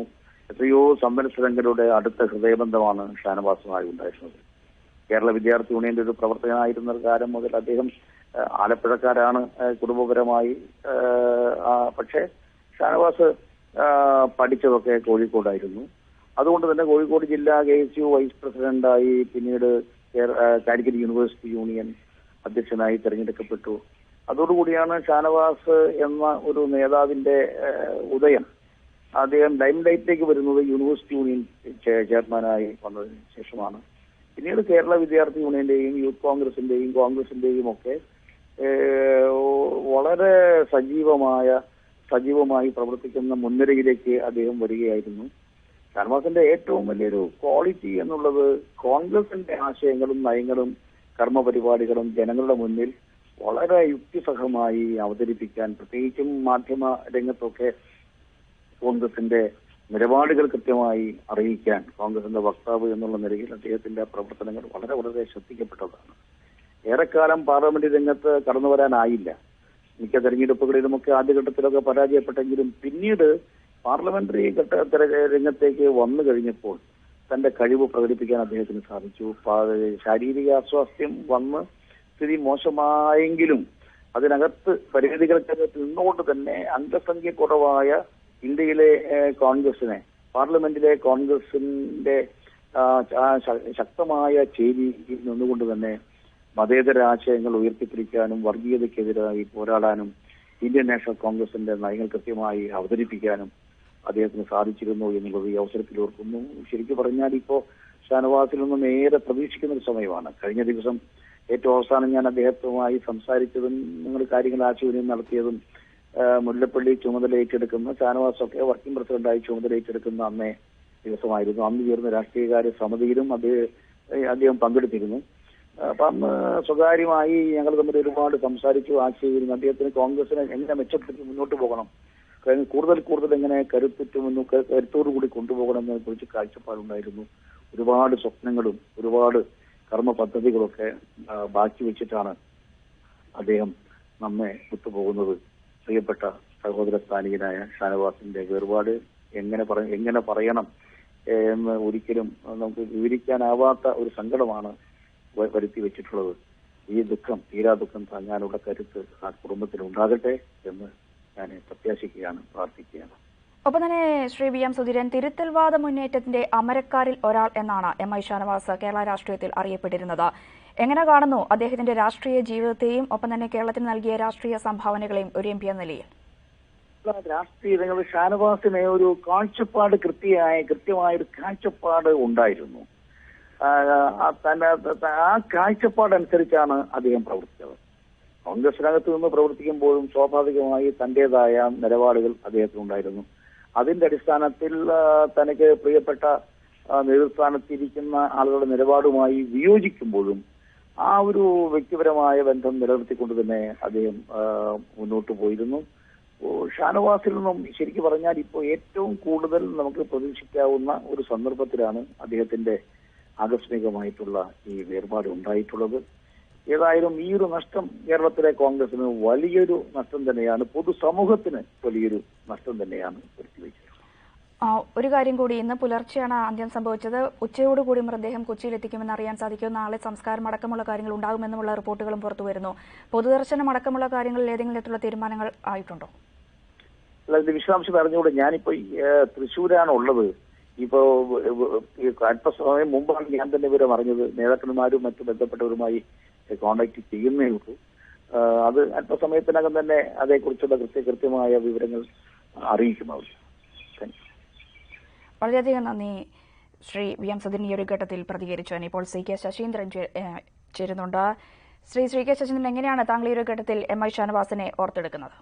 എത്രയോ സമ്പന്നസ്ഥലങ്ങളുടെ അടുത്ത ഹൃദയബന്ധമാണ് ഷാനവാസുമായി ഉണ്ടായിരുന്നത്. കേരള വിദ്യാർത്ഥി യൂണിയന്റെ ഒരു പ്രവർത്തകനായിരുന്ന കാലം മുതൽ അദ്ദേഹം ആലപ്പുഴക്കാരാണ് കുടുംബപരമായി പക്ഷേ ഷാനവാസ് പഠിച്ചതൊക്കെ കോഴിക്കോടായിരുന്നു. അതുകൊണ്ട് തന്നെ കോഴിക്കോട് ജില്ലാ കെ എസ് യു വൈസ് പ്രസിഡന്റായി പിന്നീട് കാലിക്കറ്റ് യൂണിവേഴ്സിറ്റി യൂണിയൻ അധ്യക്ഷനായി തെരഞ്ഞെടുക്കപ്പെട്ടു. അതോടുകൂടിയാണ് ഷാനവാസ് എന്ന ഒരു നേതാവിന്റെ ഉദയം. അദ്ദേഹം ലൈം ലൈറ്റിലേക്ക് വരുന്നത് യൂണിവേഴ്സിറ്റി യൂണിയൻ ചെയർമാനായി വന്നതിന് ശേഷമാണ്. പിന്നീട് കേരള വിദ്യാർത്ഥി യൂണിയന്റെയും യൂത്ത് കോൺഗ്രസിന്റെയും കോൺഗ്രസിന്റെയും ഒക്കെ വളരെ സജീവമായ സജീവമായി പ്രവർത്തിക്കുന്ന മുൻനിരയിലേക്ക് അദ്ദേഹം വരികയായിരുന്നു. ഷാനവാസിന്റെ ഏറ്റവും വലിയൊരു ക്വാളിറ്റി എന്നുള്ളത് കോൺഗ്രസിന്റെ ആശയങ്ങളും നയങ്ങളും കർമ്മപരിപാടികളും ജനങ്ങളുടെ മുന്നിൽ വളരെ യുക്തിസഹമായി അവതരിപ്പിക്കാൻ പ്രത്യേകിച്ചും മാധ്യമ രംഗത്തൊക്കെ കോൺഗ്രസിന്റെ നിലപാടുകൾ കൃത്യമായി അറിയിക്കാൻ കോൺഗ്രസിന്റെ വക്താവ് എന്നുള്ള നിലയിൽ അദ്ദേഹത്തിന്റെ പ്രവർത്തനങ്ങൾ വളരെ വളരെ ശ്രദ്ധിക്കപ്പെട്ടതാണ്. ഏറെക്കാലം പാർലമെന്റ് രംഗത്ത് കടന്നു വരാനായില്ല. മിക്ക തെരഞ്ഞെടുപ്പുകളിലുമൊക്കെ ആദ്യഘട്ടത്തിലൊക്കെ പരാജയപ്പെട്ടെങ്കിലും പിന്നീട് പാർലമെന്ററി ഘട്ട രംഗത്തേക്ക് വന്നു കഴിഞ്ഞപ്പോൾ തന്റെ കഴിവ് പ്രകടിപ്പിക്കാൻ അദ്ദേഹത്തിന് സാധിച്ചു. ശാരീരിക അസ്വാസ്ഥ്യം വന്ന് സ്ഥിതി മോശമായെങ്കിലും അതിനകത്ത് പരിമിതികൾക്കകത്ത് നിന്നുകൊണ്ട് തന്നെ അംഗസംഖ്യ കുറവായ ഇന്ത്യയിലെ കോൺഗ്രസിനെ പാർലമെന്റിലെ കോൺഗ്രസിന്റെ ശക്തമായ ചേരിയിൽ നിന്നുകൊണ്ട് തന്നെ മതേതര ആശയങ്ങൾ ഉയർത്തിപ്പിടിക്കാനും വർഗീയതയ്ക്കെതിരായി പോരാടാനും ഇന്ത്യൻ നാഷണൽ കോൺഗ്രസിന്റെ നയങ്ങൾ കൃത്യമായി അവതരിപ്പിക്കാനും അദ്ദേഹത്തിന് സാധിച്ചിരുന്നു എന്നുള്ളത് ഈ അവസരത്തിൽ ഓർക്കുന്നു. ശരിക്കും പറഞ്ഞാൽ ഇപ്പോ ഷാനവാസിൽ നിന്നും നേരെ പ്രതീക്ഷിക്കുന്ന ഒരു സമയമാണ്. കഴിഞ്ഞ ദിവസം ഏറ്റവും അവസാനം ഞാൻ അദ്ദേഹത്തുമായി സംസാരിച്ചതും നിങ്ങൾ കാര്യങ്ങൾ ആശയവിനിമയം നടത്തിയതും മുല്ലപ്പള്ളി ചുമതല ഏറ്റെടുക്കുന്ന ഷാനവാസൊക്കെ വർക്കിംഗ് പ്രസിഡന്റായി ചുമതല ഏറ്റെടുക്കുന്ന അന്നേ ദിവസമായിരുന്നു. അന്ന് ചേർന്ന രാഷ്ട്രീയകാര്യ സമിതിയിലും അദ്ദേഹം അദ്ദേഹം പങ്കെടുത്തിരുന്നു. അപ്പൊ അന്ന് സ്വകാര്യമായി ഞങ്ങൾ തമ്മിൽ ഒരുപാട് സംസാരിച്ചു ആശയവിനിമയം. അദ്ദേഹത്തിന് കോൺഗ്രസിനെ എങ്ങനെ മെച്ചപ്പെടുത്തി മുന്നോട്ട് പോകണം കൂടുതൽ കൂടുതൽ എങ്ങനെ കരുത്തുറ്റുമെന്ന് കരുത്തോടു കൂടി കൊണ്ടുപോകണം എന്നതിനെ കുറിച്ച് കാഴ്ചപ്പാടുണ്ടായിരുന്നു. ഒരുപാട് സ്വപ്നങ്ങളും ഒരുപാട് കർമ്മ പദ്ധതികളൊക്കെ ബാക്കി വെച്ചിട്ടാണ് അദ്ദേഹം നമ്മെ വിട്ടുപോകുന്നത്. പ്രിയപ്പെട്ട സഹോദര സ്ഥാനികനായ ഷാനവാസിന്റെ വേർപാട് എങ്ങനെ പറ എങ്ങനെ പറയണം എന്ന് ഒരിക്കലും നമുക്ക് വിവരിക്കാനാവാത്ത ഒരു സങ്കടമാണ് വരുത്തി വെച്ചിട്ടുള്ളത്. ഈ ദുഃഖം തീരാ ദുഃഖം താങ്ങാനുള്ള കരുത്ത് ആ കുടുംബത്തിൽ ഉണ്ടാകട്ടെ എന്ന് ഞാൻ പ്രത്യാശിക്കുകയാണ് പ്രാർത്ഥിക്കുകയാണ്. ഒപ്പം തന്നെ ശ്രീ വി എം സുധീരൻ തിരുത്തൽവാദ മുന്നേറ്റത്തിന്റെ അമരക്കാരിൽ ഒരാൾ എന്നാണ് എം ഐ ഷാനവാസ് കേരള രാഷ്ട്രീയത്തിൽ അറിയപ്പെട്ടിരുന്നത്. എങ്ങനെ കാണുന്നു അദ്ദേഹത്തിന്റെ രാഷ്ട്രീയ ജീവിതത്തെയും ഒപ്പം തന്നെ കേരളത്തിന് നൽകിയ രാഷ്ട്രീയ സംഭാവനകളെയും ഒരു എം പി എന്ന നിലയിൽ? രാഷ്ട്രീയ ഷാനവാസിനെ ഒരു കാഴ്ചപ്പാട് കൃത്യമായ കൃത്യമായ ഒരു കാഴ്ചപ്പാട് ഉണ്ടായിരുന്നു. ആ കാഴ്ചപ്പാടനുസരിച്ചാണ് അദ്ദേഹം പ്രവർത്തിച്ചത്. കോൺഗ്രസിനകത്ത് നിന്ന് പ്രവർത്തിക്കുമ്പോഴും സ്വാഭാവികമായി തന്റേതായ നിലപാടുകൾ അദ്ദേഹത്തിനുണ്ടായിരുന്നു. അതിന്റെ അടിസ്ഥാനത്തിൽ തനിക്ക് പ്രിയപ്പെട്ട നേതൃസ്ഥാനത്തിരിക്കുന്ന ആളുകളുടെ നിലപാടുമായി വിയോജിക്കുമ്പോഴും ആ ഒരു വ്യക്തിപരമായ ബന്ധം നിലനിർത്തിക്കൊണ്ട് തന്നെ അദ്ദേഹം മുന്നോട്ട് പോയിരുന്നു. ഷാനവാസിൽ നിന്നും ശരിക്കും പറഞ്ഞാൽ ഇപ്പോൾ ഏറ്റവും കൂടുതൽ നമുക്ക് പ്രതീക്ഷിക്കാവുന്ന ഒരു സന്ദർഭത്തിലാണ് അദ്ദേഹത്തിന്റെ ആകസ്മികമായിട്ടുള്ള ഈ വേർപാട് ഉണ്ടായിട്ടുള്ളത്. ഏതായാലും ഈ ഒരു നഷ്ടം കേരളത്തിലെ കോൺഗ്രസിന് വലിയൊരു നഷ്ടം തന്നെയാണ് പൊതുസമൂഹത്തിന് വലിയൊരു നഷ്ടം തന്നെയാണ് വരുത്തിവെച്ചത് ഒരു കാര്യം കൂടി ഇന്ന് പുലർച്ചെയാണ് അന്ത്യം സംഭവിച്ചത്. ഉച്ചയോടുകൂടി മൃതദേഹം കൊച്ചിയിലെത്തിക്കുമെന്ന് അറിയാൻ സാധിക്കും. നാളെ സംസ്കാരം അടക്കമുള്ള കാര്യങ്ങൾ ഉണ്ടാകുമെന്നുള്ള റിപ്പോർട്ടുകളും പുറത്തു വരുന്നു. പൊതുദർശനം അടക്കമുള്ള കാര്യങ്ങളിൽ ഏതെങ്കിലും തരത്തിലുള്ള തീരുമാനങ്ങൾ ആയിട്ടുണ്ടോ? അല്ല ഇതിന്റെ വിശദാംശം അറിഞ്ഞുകൂടെ. ഞാനിപ്പോ തൃശ്ശൂരാണ് ഉള്ളത്. ഇപ്പോ അല്പസമയം മുമ്പാണ് ഞാൻ തന്നെ വിവരം അറിഞ്ഞത്. നേതാക്കന്മാരും മറ്റു ബന്ധപ്പെട്ടവരുമായി കോണ്ടാക്ട് ചെയ്യുന്നേ ഉള്ളൂ. അത് അല്പസമയത്തിനകം തന്നെ അതേക്കുറിച്ചുള്ള കൃത്യ കൃത്യമായ വിവരങ്ങൾ അറിയിക്കും അവർ വളരെയധികം നന്ദി. ശ്രീ വി എം സദിൻ ഈ ഒരു ഘട്ടത്തിൽ പ്രതികരിച്ചു. ഇപ്പോൾ സി കെ ശശീന്ദ്രൻ ചേരുന്നുണ്ട്. ശ്രീ ശ്രീ കെ ശശീന്ദ്രൻ എങ്ങനെയാണ് താങ്കൾ ഈ ഒരു ഘട്ടത്തിൽ എം ഐ ഷാനവാസിനെ ഓർത്തെടുക്കുന്നത്?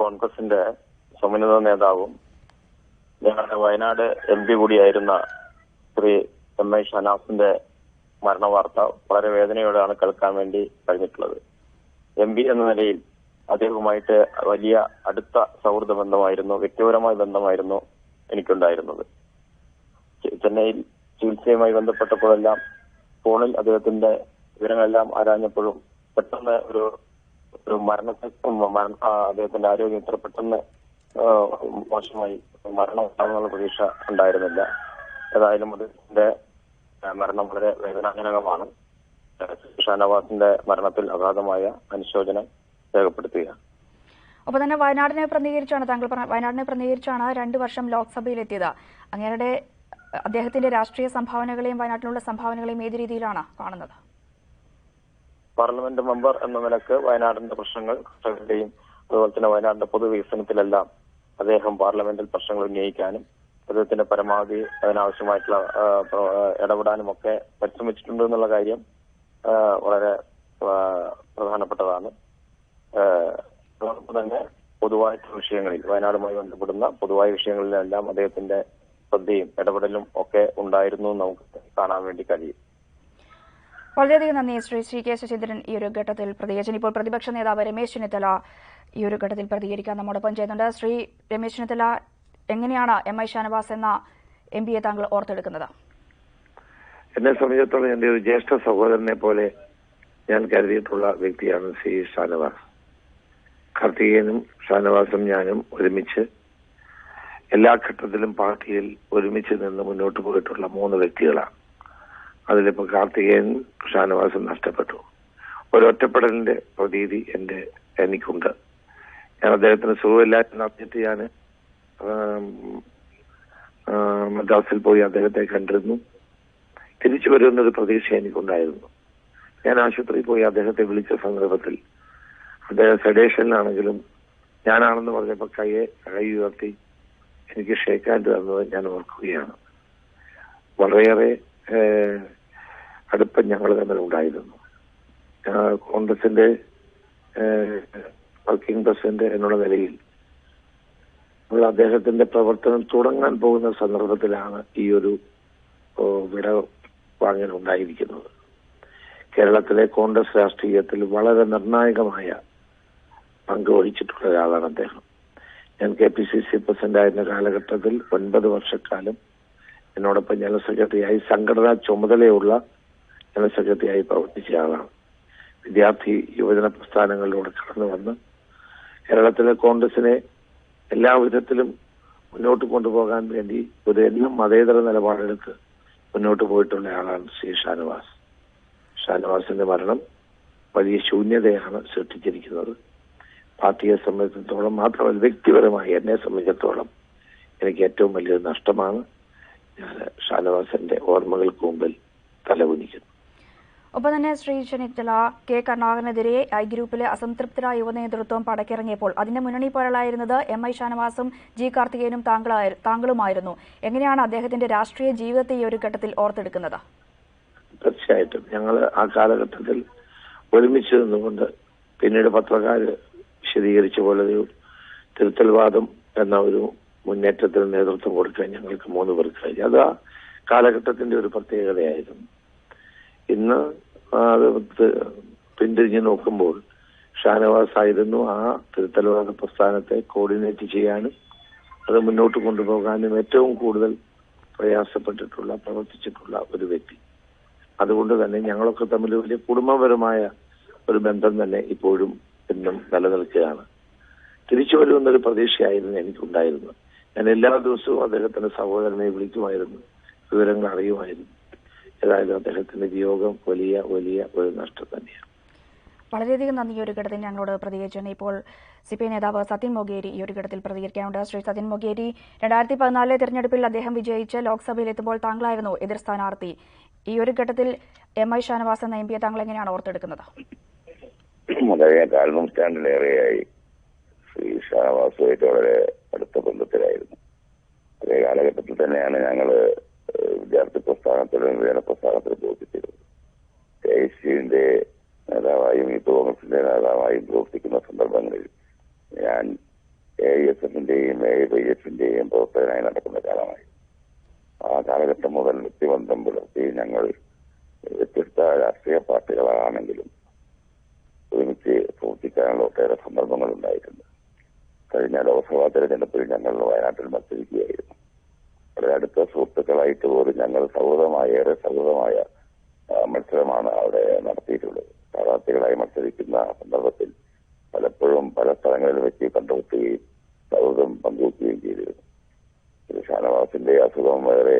കോൺഗ്രസിന്റെ സമുന്നത നേതാവും ഞങ്ങളുടെ വയനാട് എം പി കൂടിയായിരുന്ന ശ്രീ എം ഐ ഷനാസിന്റെ മരണവാർത്ത വളരെ വേദനയോടെയാണ് കേൾക്കാൻ വേണ്ടി കഴിഞ്ഞിട്ടുള്ളത്. എം പി എന്ന നിലയിൽ അദ്ദേഹവുമായിട്ട് വലിയ അടുത്ത സൗഹൃദ ബന്ധമായിരുന്നു വ്യക്തിപരമായ ബന്ധമായിരുന്നു എനിക്കുണ്ടായിരുന്നത്. ചെന്നൈയിൽ ചികിത്സയുമായി ബന്ധപ്പെട്ടപ്പോഴെല്ലാം ഫോണിൽ അദ്ദേഹത്തിന്റെ വിവരങ്ങളെല്ലാം ആരാഞ്ഞപ്പോഴും പെട്ടെന്ന് ഒരു ഒരു മരണത്തെ മരണ അദ്ദേഹത്തിന്റെ ആരോഗ്യം ഇത്ര പെട്ടെന്ന് മോശമായി മരണം ഉണ്ടാകുന്നുള്ള പ്രതീക്ഷ ഉണ്ടായിരുന്നില്ല. ഏതായാലും അദ്ദേഹത്തിന്റെ മരണം വളരെ വേദനാജനകമാണ്. ഷാനവാസിന്റെ മരണത്തിൽ അഗാധമായ അനുശോചനം രേഖപ്പെടുത്തുകയാണ്. അപ്പൊ തന്നെ വയനാടിനെ പ്രതികരിച്ചാണ് താങ്കൾ വയനാടിനെ പ്രതികരിച്ചാണ് രണ്ടു വർഷം ലോക്സഭയിലെത്തിയത്. അങ്ങേരുടെ അദ്ദേഹത്തിന്റെ രാഷ്ട്രീയ സംഭാവനകളെയും വയനാട്ടിലുള്ള സംഭാവനകളെയും ഏത് രീതിയിലാണ് കാണുന്നത്? പാർലമെന്റ് മെമ്പർ എന്ന നിലയ്ക്ക് വയനാടിന്റെ പ്രശ്നങ്ങൾ കർഷകരുടെയും അതുപോലെ തന്നെ വയനാടിന്റെ പൊതുവികസനത്തിലെല്ലാം അദ്ദേഹം പാർലമെന്റിൽ പ്രശ്നങ്ങൾ ഉന്നയിക്കാനും അദ്ദേഹത്തിന്റെ പരമാവധി അതിനാവശ്യമായിട്ടുള്ള ഇടപെടാനും ഒക്കെ പരിശ്രമിച്ചിട്ടുണ്ട് എന്നുള്ള കാര്യം വളരെ പ്രധാനപ്പെട്ടതാണ്. അതോടൊപ്പം തന്നെ പൊതുവായിട്ടുള്ള വിഷയങ്ങളിൽ വയനാടുമായി ബന്ധപ്പെടുന്ന പൊതുവായ വിഷയങ്ങളിലെല്ലാം അദ്ദേഹത്തിന്റെ ശ്രദ്ധയും ഇടപെടലും ഒക്കെ ഉണ്ടായിരുന്നു നമുക്ക് കാണാൻ വേണ്ടി കഴിയും. വളരെയധികം നന്ദി ശ്രീ ശ്രീ കെ ശശീന്ദ്രൻ ഈ ഒരു ഘട്ടത്തിൽ പ്രതികരിച്ചു. ഇപ്പോൾ പ്രതിപക്ഷ നേതാവ് രമേശ് ചെന്നിത്തല ഈ ഒരു ഘട്ടത്തിൽ പ്രതികരിക്കാൻ നമ്മോടൊപ്പം ചെയ്യുന്നുണ്ട്. ശ്രീ രമേശ് ചെന്നിത്തല എങ്ങനെയാണ് എം ഐ ഷാനവാസ് എന്ന എം പിയെ താങ്കൾ ഓർത്തെടുക്കുന്നത്? എന്നെ സംബന്ധിച്ചിടത്തോളം എന്റെ ഒരു ജ്യേഷ്ഠ സഹോദരനെ പോലെ ഞാൻ കരുതിയിട്ടുള്ള വ്യക്തിയാണ് സി ഷാനവാസ്. കാർത്തികേയനും ഷാനവാസും ഞാനും ഒരുമിച്ച് എല്ലാ ഘട്ടത്തിലും പാർട്ടിയിൽ ഒരുമിച്ച് നിന്ന് മുന്നോട്ട് പോയിട്ടുള്ള മൂന്ന് വ്യക്തികളാണ്. അതിലിപ്പോ കാർത്തികേയൻ ഷാനവാസും നഷ്ടപ്പെട്ടു. ഒരൊറ്റപ്പെടലിന്റെ പ്രതീതി എന്റെ എനിക്കുണ്ട്. ഞാൻ അദ്ദേഹത്തിന് സുഖമില്ല എന്നറിഞ്ഞിട്ട് ഞാൻ മദ്രാസിൽ പോയി അദ്ദേഹത്തെ കണ്ടിരുന്നു. തിരിച്ചു വരുന്നൊരു പ്രതീക്ഷ എനിക്കുണ്ടായിരുന്നു. ഞാൻ ആശുപത്രിയിൽ പോയി അദ്ദേഹത്തെ വിളിച്ച സന്ദർഭത്തിൽ അദ്ദേഹം സെഡേഷനിലാണെങ്കിലും ഞാനാണെന്ന് പറഞ്ഞപ്പോൾ കൈയെ കൈ ഉയർത്തി എനിക്ക് ഷേക്ക് ഹാൻഡ് തന്നത് ഞാൻ ഓർക്കുകയാണ്. വളരെയേറെ അടുപ്പം ഞങ്ങൾ തമ്മിലുണ്ടായിരുന്നു. ഉണ്ടായിരുന്നു കോൺഗ്രസിന്റെ വർക്കിംഗ് പ്രസിഡന്റ് എന്നുള്ള നിലയിൽ ഉള്ള അദ്ദേഹത്തിന്റെ പ്രവർത്തനം തുടങ്ങാൻ പോകുന്ന സന്ദർഭത്തിലാണ് ഈ ഒരു വിട വാങ്ങൽ ഉണ്ടായിരിക്കുന്നത് കേരളത്തിലെ കോൺഗ്രസ് രാഷ്ട്രീയത്തിൽ വളരെ നിർണായകമായ പങ്ക് വഹിച്ചിട്ടുള്ള ഒരാളാണ് അദ്ദേഹം. ഞാൻ K P C C president ആയിരുന്ന കാലഘട്ടത്തിൽ ഒൻപത് വർഷക്കാലം എന്നോടൊപ്പം ജനറൽ സെക്രട്ടറിയായി സംഘടനാ ചുമതലയുള്ള ജനറൽ സെക്രട്ടറിയായി പ്രവർത്തിച്ച ആളാണ്. വിദ്യാർത്ഥി യുവജന പ്രസ്ഥാനങ്ങളിലൂടെ കടന്നു വന്ന് കേരളത്തിലെ കോൺഗ്രസിനെ എല്ലാ വിധത്തിലും മുന്നോട്ട് കൊണ്ടുപോകാൻ വേണ്ടി ഒരു എല്ലാം മതേതര നിലപാടെടുത്ത് മുന്നോട്ട് പോയിട്ടുള്ള ആളാണ് ശ്രീ ഷാനവാസ്. ഷാനവാസിന്റെ മരണം വലിയ ശൂന്യതയാണ് സൃഷ്ടിച്ചിരിക്കുന്നത്. പാർട്ടിയെ സംബന്ധിച്ചിടത്തോളം മാത്രമല്ല വ്യക്തിപരമായി എന്നെ സംബന്ധിച്ചിടത്തോളം എനിക്ക് ഏറ്റവും വലിയൊരു നഷ്ടമാണ്. ഞാൻ ഷാനവാസിന്റെ ഓർമ്മകൾക്ക് മുമ്പിൽ തലകുനിക്കുന്നു. ഒപ്പം തന്നെ ശ്രീ ചെന്നിത്തല കെ കരുണാകരനെതിരെ ഐ ഗ്രൂപ്പിലെ അസംതൃപ്തരായ യുവനേതൃത്വം പടക്കിറങ്ങിയപ്പോൾ അതിന്റെ മുന്നണി പോരാളായിരുന്നത് എം ഐ ഷാനവാസും ജി കാർത്തികേയനും താങ്കളുമായിരുന്നു. എങ്ങനെയാണ് അദ്ദേഹത്തിന്റെ രാഷ്ട്രീയ ജീവിതത്തെ ഈ ഒരു ഘട്ടത്തിൽ ഓർത്തെടുക്കുന്നത്? തീർച്ചയായിട്ടും. ഞങ്ങൾ ആ കാലഘട്ടത്തിൽ ഒരുമിച്ച് നിന്നുകൊണ്ട് പിന്നീട് പത്രക്കാര് വിശദീകരിച്ച പോലെ ഒരു തിരുത്തൽവാദം എന്ന ഒരു മുന്നേറ്റത്തിന് നേതൃത്വം കൊടുക്കാൻ ഞങ്ങൾക്ക് മൂന്ന് പേർക്ക് കഴിഞ്ഞു. അത് ആ കാലഘട്ടത്തിന്റെ ഒരു പ്രത്യേകതയായിരുന്നു. ഇന്ന് പിന്തിരിഞ്ഞ് നോക്കുമ്പോൾ ഷാനവാസ് ആയിരുന്നു ആ തിരുത്തലവാദ പ്രസ്ഥാനത്തെ കോർഡിനേറ്റ് ചെയ്യാനും അത് മുന്നോട്ട് കൊണ്ടുപോകാനും ഏറ്റവും കൂടുതൽ പ്രയാസപ്പെട്ടിട്ടുള്ള പ്രവർത്തിച്ചിട്ടുള്ള ഒരു വ്യക്തി. അതുകൊണ്ട് തന്നെ ഞങ്ങളൊക്കെ തമ്മിൽ വലിയ കുടുംബപരമായ ഒരു ബന്ധം തന്നെ ഇപ്പോഴും എന്നും നിലനിൽക്കുകയാണ്. തിരിച്ചു വരുമെന്നൊരു പ്രതീക്ഷയായിരുന്നു എനിക്കുണ്ടായിരുന്നത്. ഞാൻ എല്ലാ ദിവസവും അദ്ദേഹത്തിന്റെ സഹോദരനെ വിളിക്കുമായിരുന്നു വിവരങ്ങൾ അറിയുമായിരുന്നു. ഏതായാലും അദ്ദേഹത്തിന്റെ വിയോഗം വലിയ വലിയ ഒരു നഷ്ടം തന്നെയാണ്. വളരെയധികം നന്ദി ഈ ഒരു ഘട്ടത്തിൽ ഞങ്ങളോട് പ്രതികരിച്ചു. ഇപ്പോൾ സി പി ഐ നേതാവ് സത്യൻ മൊഗേരി ഈ ഒരു ഘട്ടത്തിൽ പ്രതികരിക്കാനുണ്ട് ശ്രീ സത്യൻ മൊഗേരി രണ്ടായിരത്തി പതിനാലിലെ തെരഞ്ഞെടുപ്പിൽ അദ്ദേഹം വിജയിച്ച് ലോക്സഭയിൽ എത്തുമ്പോൾ താങ്കളായിരുന്നു എതിർ സ്ഥാനാർത്ഥി. ഈ ഒരു ഘട്ടത്തിൽ എം ഐ ഷാനവാസ് എന്ന എം പിയെ താങ്കൾ എങ്ങനെയാണ് ഓർത്തെടുക്കുന്നത്? വളരെ ശ്രീ ഷാനവാസുമായിട്ട് വളരെ അടുത്ത ബന്ധത്തിലായിരുന്നു. അതേ കാലഘട്ടത്തിൽ തന്നെയാണ് ഞങ്ങൾ വിദ്യാർത്ഥി പ്രസ്ഥാനത്തിലും വിജയന പ്രസ്ഥാനത്തിലും പ്രവർത്തിച്ചിരുന്നത് കെ എസ് നേതാവായും യൂത്ത് കോൺഗ്രസിന്റെ നേതാവായും പ്രവർത്തിക്കുന്ന സന്ദർഭങ്ങളിൽ ഞാൻ എ എസ് എഫിന്റെയും എ വൈ എഫിന്റെയും പ്രവർത്തകനായി നടക്കുന്ന കാലമായി ആ കാലഘട്ടം മുതൽ വ്യക്തിബന്ധം പുലർത്തി ഞങ്ങൾ വ്യത്യസ്ത രാഷ്ട്രീയ പാർട്ടികളാണെങ്കിലും ഒരുമിച്ച് പ്രവർത്തിക്കാനുള്ള ഒട്ടേറെ സന്ദർഭങ്ങൾ ഉണ്ടായിട്ടുണ്ട് കഴിഞ്ഞ ലോക്സഭാ തെരഞ്ഞെടുപ്പിൽ ഞങ്ങൾ വയനാട്ടിൽ മത്സരിക്കുകയായിരുന്നു വളരെ അടുത്ത സുഹൃത്തുക്കളായിട്ട് പോലും ഞങ്ങൾ സൗഹൃദമായ ഏറെ സൗഹൃദമായ മത്സരമാണ് അവിടെ നടത്തിയിട്ടുള്ളത്. സ്ഥാനാർത്ഥികളായി മത്സരിക്കുന്ന സന്ദർഭത്തിൽ പലപ്പോഴും പല സ്ഥലങ്ങളിൽ വെച്ച് കണ്ടുമുട്ടുകയും സൗഹൃദം പങ്കുവെക്കുകയും ചെയ്തിരുന്നു. ഷാനവാസിന്റെ അസുഖം വളരെ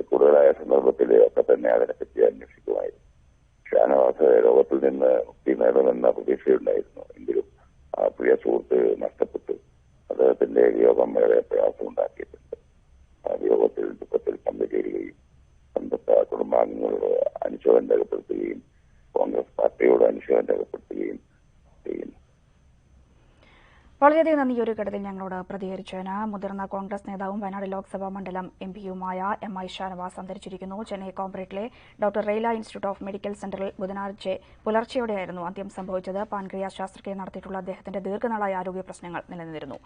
കൂടുതലായ സന്ദർഭത്തിൽ ഒക്കെ തന്നെ അതിനെപ്പറ്റി അന്വേഷിക്കുമായിരുന്നു. ഷാനവാസ് രോഗത്തിൽ നിന്ന് മുക്തി നേടുമെന്ന പ്രതീക്ഷയുണ്ടായിരുന്നു. എങ്കിലും ആ പ്രിയ സുഹൃത്ത് നഷ്ടപ്പെട്ടു. അദ്ദേഹത്തിന്റെ യോഗം വളരെ പ്രയാസമുണ്ടാക്കിയിട്ടുണ്ട് ആ വിയോഗത്തിൽ ദുഃഖത്തിൽ പങ്കുചേരുകയും ബന്ധപ്പെട്ട കുടുംബാംഗങ്ങളോട് അനുശോചനം രേഖപ്പെടുത്തുകയും കോൺഗ്രസ് പാർട്ടിയോട് അനുശോചനം രേഖപ്പെടുത്തുകയും ചെയ്യുന്നു വളരെയധികം നന്ദി. ഒരു ഘട്ടത്തിൽ ഞങ്ങളോട് പ്രതികരിച്ചതിന് മുതിർന്ന കോൺഗ്രസ് നേതാവും വയനാട് ലോക്സഭാ മണ്ഡലം എം പിയുമായ എം ഐ ഷാനവാസ് അന്തരിച്ചിരിക്കുന്നു. Chennai കോംബ്രേറ്റിലെ doctor Rela institute of medical സെന്ററിൽ ബുധനാഴ്ച പുലർച്ചെയോടെയായിരുന്നു അന്ത്യം സംഭവിച്ചത്. പാൻക്രിയാസ് ശാസ്ത്രക്രിയ നടത്തിയിട്ടുള്ള അദ്ദേഹത്തിന്റെ ദീർഘനാളായ ആരോഗ്യ പ്രശ്നങ്ങൾ നിലനിന്നിരുന്നു.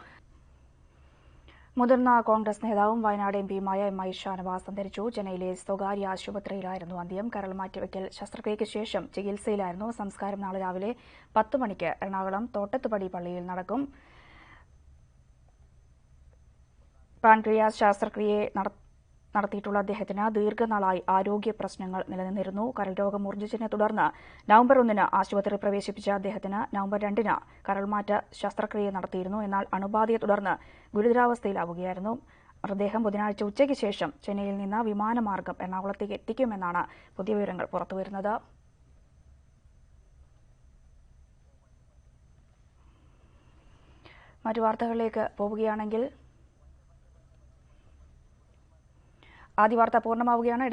മുതിർന്ന കോൺഗ്രസ് നേതാവും വയനാട് എം പിയുമായ എം ഐ ഷാനവാസ് അന്തരിച്ചു ചെന്നൈയിലെ സ്വകാര്യ ആശുപത്രിയിലായിരുന്നു അന്ത്യം. കരൾ മാറ്റിവെക്കൽ ശസ്ത്രക്രിയയ്ക്ക് ശേഷം ചികിത്സയിലായിരുന്നു. സംസ്കാരം നാളെ രാവിലെ പത്ത് മണിക്ക് എറണാകുളം തോട്ടത്തുപടി പള്ളിയിൽ നടക്കും. പാൻക്രിയാസ് ശസ്ത്രക്രിയയെ നട- നടത്തിയിട്ടുള്ള അദ്ദേഹത്തിന് ദീർഘനാളായി ആരോഗ്യ പ്രശ്നങ്ങൾ നിലനിന്നിരുന്നു. കരൾ രോഗം മൂർജിച്ചതിനെ തുടർന്ന് നവംബർ ഒന്നിന് ആശുപത്രിയിൽ പ്രവേശിപ്പിച്ച അദ്ദേഹത്തിന് നവംബർ രണ്ടിന് കരൾമാറ്റ ശസ്ത്രക്രിയ നടത്തിയിരുന്നു. എന്നാൽ അണുബാധയെ തുടർന്ന് ഗുരുതരാവസ്ഥയിലാവുകയായിരുന്നു. മൃതദേഹം ബുധനാഴ്ച ഉച്ചയ്ക്ക് ശേഷം ചെന്നൈയിൽ നിന്ന് വിമാനമാർഗം എറണാകുളത്തേക്ക് എത്തിക്കുമെന്നാണ് പുതിയ വിവരങ്ങൾ പുറത്തുവരുന്നത്. മറ്റു വാർത്തകളിലേക്ക് പോവുകയാണെങ്കിൽ ആദ്യ വാർത്ത പൂർണമാവുകയാണ്